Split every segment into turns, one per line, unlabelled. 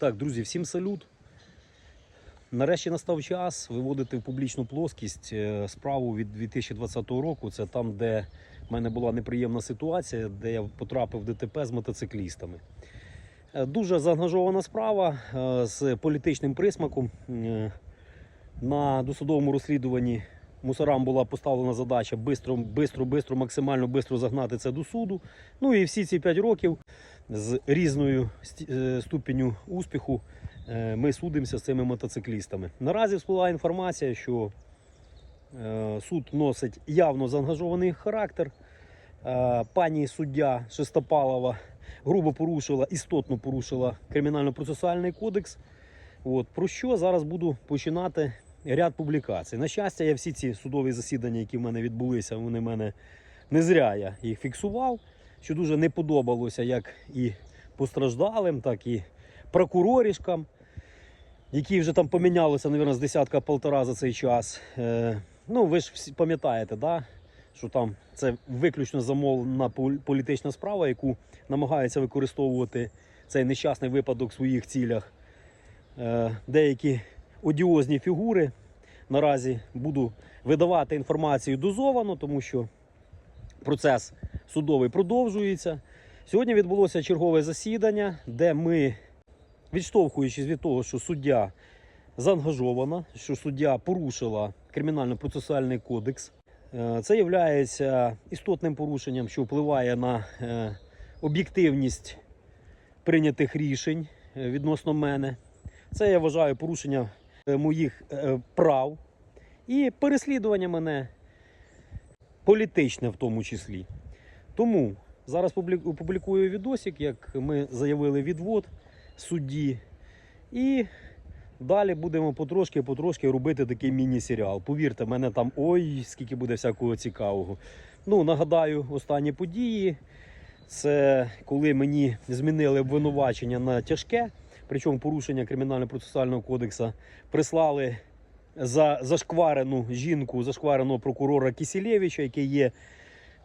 Так, друзі, всім салют. Нарешті настав час виводити в публічну плоскість е, справу від 2020 року. Це там, де в мене була неприємна ситуація, де я потрапив в ДТП з мотоциклістами. Е, Дуже заангажована справа е, з політичним присмаком. На досудовому розслідуванні мусорам була поставлена задача бистро, бистро, бистро, максимально бистро загнати це до суду. Ну і всі ці 5 років з різною е, успіху е, ми судимося з цими мотоциклістами. Наразі всплила інформація, що е, суд носить явно заангажований характер. Пані суддя Шестопалова грубо порушила, істотно порушила кримінально-процесуальний кодекс. От, про що зараз буду починати ряд публікацій. На щастя, я всі ці судові засідання, які в мене відбулися, вони мене не зря я їх фіксував, що дуже не подобалося як і постраждалим, так і прокурорішкам, які вже там помінялися, мабуть, з десятка полтора за цей час. Е, ну, ви ж всі пам'ятаєте, да? що там це виключно замовлена політична справа, яку намагаються використовувати цей нещасний випадок в своїх цілях. Е, деякі одіозні фігури. Наразі буду видавати інформацію дозовано, тому що процес судовий продовжується. Сьогодні відбулося чергове засідання, де ми, відштовхуючись від того, що суддя заангажована, що суддя порушила кримінально-процесуальний кодекс. Е, Це є істотним порушенням, що впливає на е, об'єктивність прийнятих рішень е, відносно мене. Це я вважаю порушення моїх е, прав і переслідування мене політичне в тому числі. Тому зараз опублікую відосик, як ми заявили відвод судді. І далі будемо потрошки-потрошки робити такий міні-серіал. Повірте, мене там ой, скільки буде всякого цікавого. Ну, нагадаю, останні події. Це коли мені змінили обвинувачення на тяжке, причому порушення кримінально-процесуального кодексу прислали за зашкварену жінку, зашквареного прокурора Кісілєвича, який є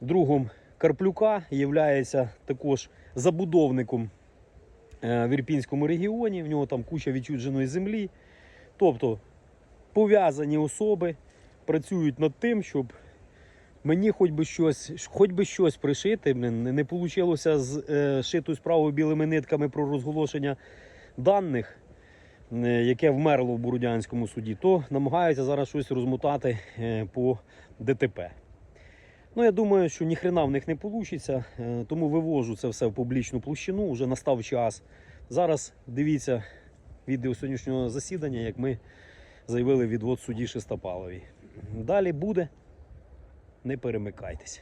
другом Карплюка, є також забудовником е, в Ірпінському регіоні. В нього там куча відчудженої землі. Тобто пов'язані особи працюють над тим, щоб мені хоч би щось, хоч би щось пришити. Не вийшло з е, шитою справою білими нитками про розголошення даних, е, яке вмерло в Бородянському суді, то намагаються зараз щось розмотати е, по ДТП. Ну, я думаю, що ніхрена в них не вийде, тому вивожу це все в публічну площину, вже настав час. Зараз дивіться відео сьогоднішнього засідання, як ми заявили відвод судді Шестопаловій. Далі буде. Не перемикайтесь.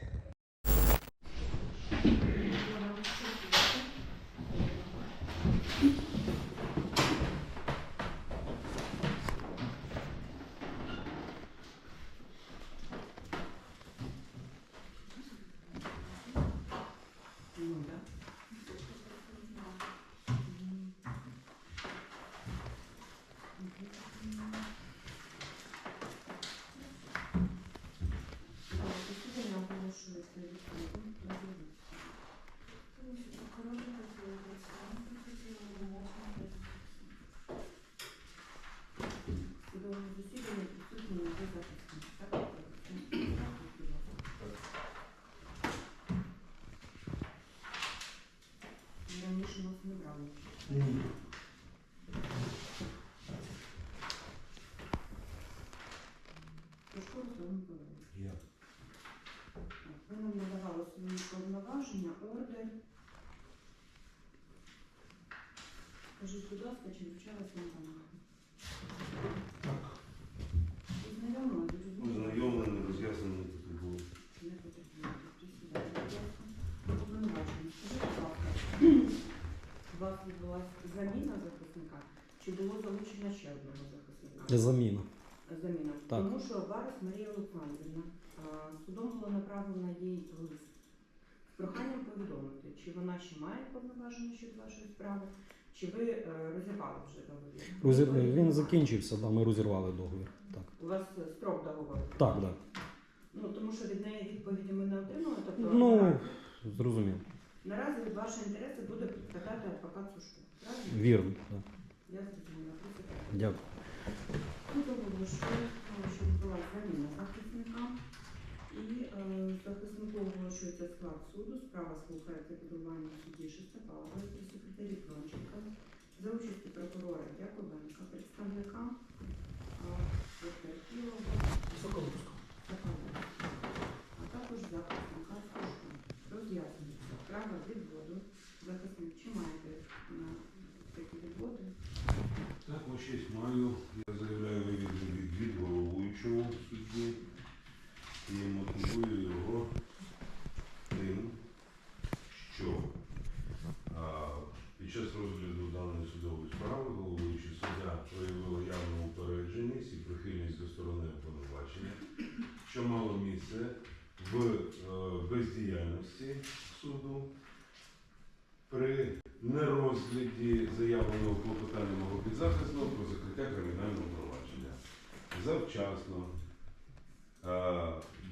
Судовому засіданні присутні його захисник. Так? Раніше нас не брали. Пашко Руслан Миколаївич. Ви нам надавали свої повноваження, ордер. Скажіть, будь ласка, чи? Знайомо,
Ознайомлені, роз'яснені тут.
Не. Скажіть, будь ласка, у вас відбулася заміна захисника, чи було залучення ще одного захисника?
Заміна.
Заміна.
Так.
Тому що Варус Марія Олександрівна судом було направлено їй лист з проханням повідомити, чи вона ще має повноваження щодо вашої справи, чи ви е, розірвали вже договір.
Розір- Він закінчився, да, ми розірвали договір. Так,
У вас е, строк договору.
так. Да.
Ну тому що від неї відповіді ми не отримали. Тобто
Ну,
наразі-
зрозумів.
наразі ваші інтереси буде представляти адвокат Сушко. Правильно?
Вірно. Да.
Я зрозуміла.
Дякую.
Тут оголошую, що відбулася заміна захисника. І захисником захиснику оголошується склад суду. Справа слухається підготування судді Шестопалова при секретарі Кронченка за участі прокурора Яковенка, представника потерпілого Соколовського, а також захисника Сушка. Роз'яснюється право відводу. Захисник, чи маєте на такі відводи?
Так, ось честь маю. Я заявляю вивід від головуючого судді і мотивую його тим, що а, під час розгляду даної судової справи головуючий суддя проявив явну упередженість і прихильність до сторони обвинувачення, що мало місце в е, бездіяльності суду при нерозгляді заявленого клопотання мого підзахисного про закриття кримінального провадження. Завчасно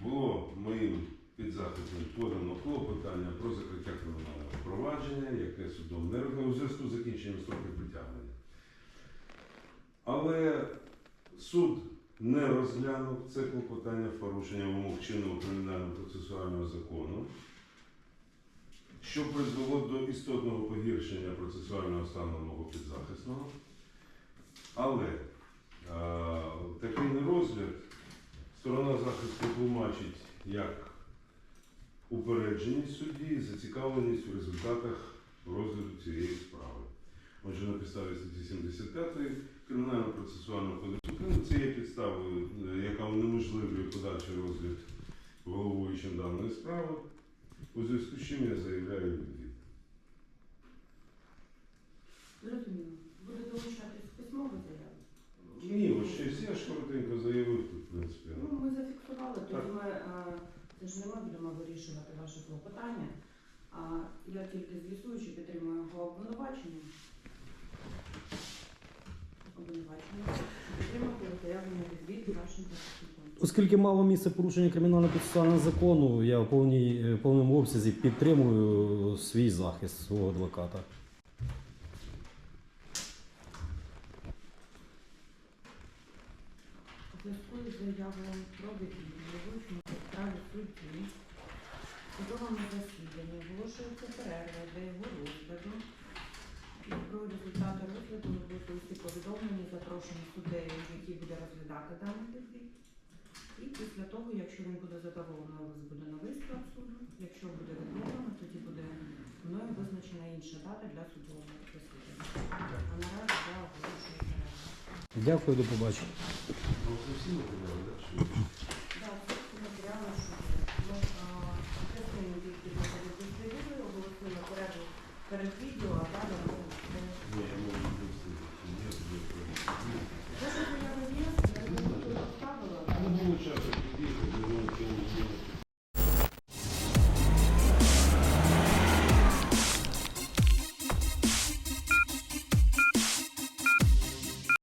було моїм підзахисним подано клопотання про закриття кримінального провадження, яке судом не у зв'язку з закінченням строків притягнення. Але суд не розглянув це клопотання в порушення вимог чинного кримінального процесуального закону що призвело до істотного погіршення процесуального стану мого підзахисного. Але е, такий нерозгляд сторона захисту тлумачить як упередженість судді зацікавленість у результатах розгляду цієї справи. Отже, на підставі статті 75 Кримінального процесуального кодексу України це є підставою, е, яка унеможливлює подальший розгляд головуючим даної справи. У зв'язку з чим я заявляю відвід.
Зрозуміло. Буде долучатись письмову заяву?
Ні, ось щось я ж коротенько заявив тут, в принципі.
Ну, ми зафіксували, тоді ми, е, це ж не ми будемо вирішувати ваше клопотання, а я тільки з'ясую, чи підтримую його обвинувачення. Обвинувачення. Підтримати заявлення відвід вашим захисником.
Оскільки мало місце порушення кримінального процесуального закону, я в повній, в повному обсязі підтримую свій захист свого адвоката.
У зв'язку з заявою про відвід головуючому у справі судді судовому засіданні оголошується перерва для його розгляду. І про результати розгляду ви будете усі повідомлені, запрошені суддею, який буде розглядати даний відвід. І після того, якщо він буде задоволений, у вас буде новий склад суду. Якщо буде відмовлено, тоді буде мною визначена інша дата для судового засідання. А наразі я оголошую перерву.
Дякую, до побачення
всі матеріали, так? Чи-
Так, всі матеріали, що ми ну, а, частину перед перед відео,